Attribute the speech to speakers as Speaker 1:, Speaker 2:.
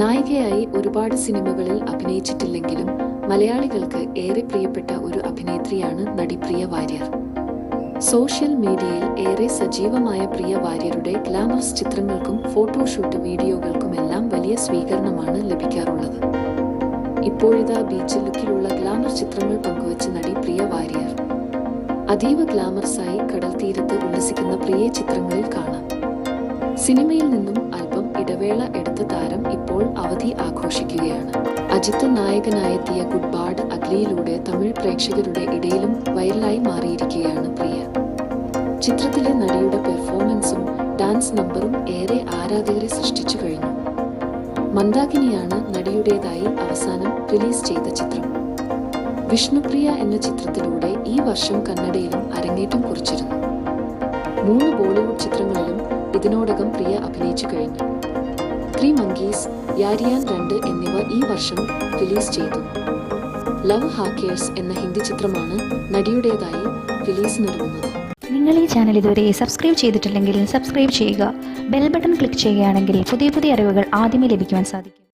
Speaker 1: നായികയായി ഒരുപാട് സിനിമകളിൽ അഭിനയിച്ചിട്ടില്ലെങ്കിലും മലയാളികൾക്ക് ഏറെ പ്രിയപ്പെട്ട ഒരു അഭിനേത്രിയാണ് നടി പ്രിയ വാര്യർ. സോഷ്യൽ മീഡിയയിൽ ഏറെ സജീവമായ പ്രിയ വാര്യരുടെ ഗ്ലാമറസ് ചിത്രങ്ങൾക്കും ഫോട്ടോഷൂട്ട് വീഡിയോകൾക്കുമെല്ലാം വലിയ സ്വീകരണമാണ് ലഭിക്കാറുള്ളത്. ഇപ്പോഴിതാ ബീച്ച് ലുക്കിലുള്ള ഗ്ലാമർ ചിത്രങ്ങൾ പങ്കുവച്ച നടി പ്രിയ വാര്യർ അതീവ ഗ്ലാമർസായി കടൽ തീരത്ത് ഉല്ലസിക്കുന്ന പ്രിയ ചിത്രങ്ങളിൽ കാണാം. സിനിമയിൽ നിന്നും അല്പം ഇടവേള എടുത്ത താരം ഇപ്പോൾ അവധി ആഘോഷിക്കുകയാണ്. അജിത്ത് നായകനായെത്തിയ ഗുഡ് ബാഡ് അഗ്ലിയിലൂടെ തമിഴ് പ്രേക്ഷകരുടെ ഇടയിലും വൈറലായി മാറിയിരിക്കുകയാണ് പ്രിയ. ചിത്രത്തിലെ നടിയുടെ പെർഫോമൻസും ഡാൻസ് നമ്പറും ഏറെ ആരാധകരെ സൃഷ്ടിച്ചു കഴിഞ്ഞു. മന്ദാകിനിയാണ് നടിയുടേതായി അവസാനം റിലീസ് ചെയ്ത ചിത്രം. വിഷ്ണുപ്രിയ എന്ന ചിത്രത്തിലൂടെ ഈ വർഷം കന്നഡയിലും അരങ്ങേറ്റം കുറിച്ചിരുന്നു. മൂന്ന് ബോളിവുഡ് ചിത്രങ്ങളിലും ഇതിനോടകം പ്രിയ അഭിനയിച്ചു കഴിഞ്ഞു. ത്രീ മങ്കീസ് യാരിയാൻ രണ്ട് എന്നിവ ഈ വർഷം റിലീസ് ചെയ്തു. ലവ് ഹാക്കേഴ്സ് എന്ന ഹിന്ദി ചിത്രമാണ് നടിയുടേതായി റിലീസിനൊരുങ്ങുന്നത്
Speaker 2: നിങ്ങൾ ഈ ചാനൽ ഇതുവരെ സബ്സ്ക്രൈബ് ചെയ്തിട്ടില്ലെങ്കിൽ സബ്സ്ക്രൈബ് ചെയ്യുക. ബെൽ ബട്ടൺ ക്ലിക്ക് ചെയ്യുകയാണെങ്കിൽ പുതിയ പുതിയ അറിവുകൾ ആദ്യമേ ലഭിക്കുവാൻ സാധിക്കും.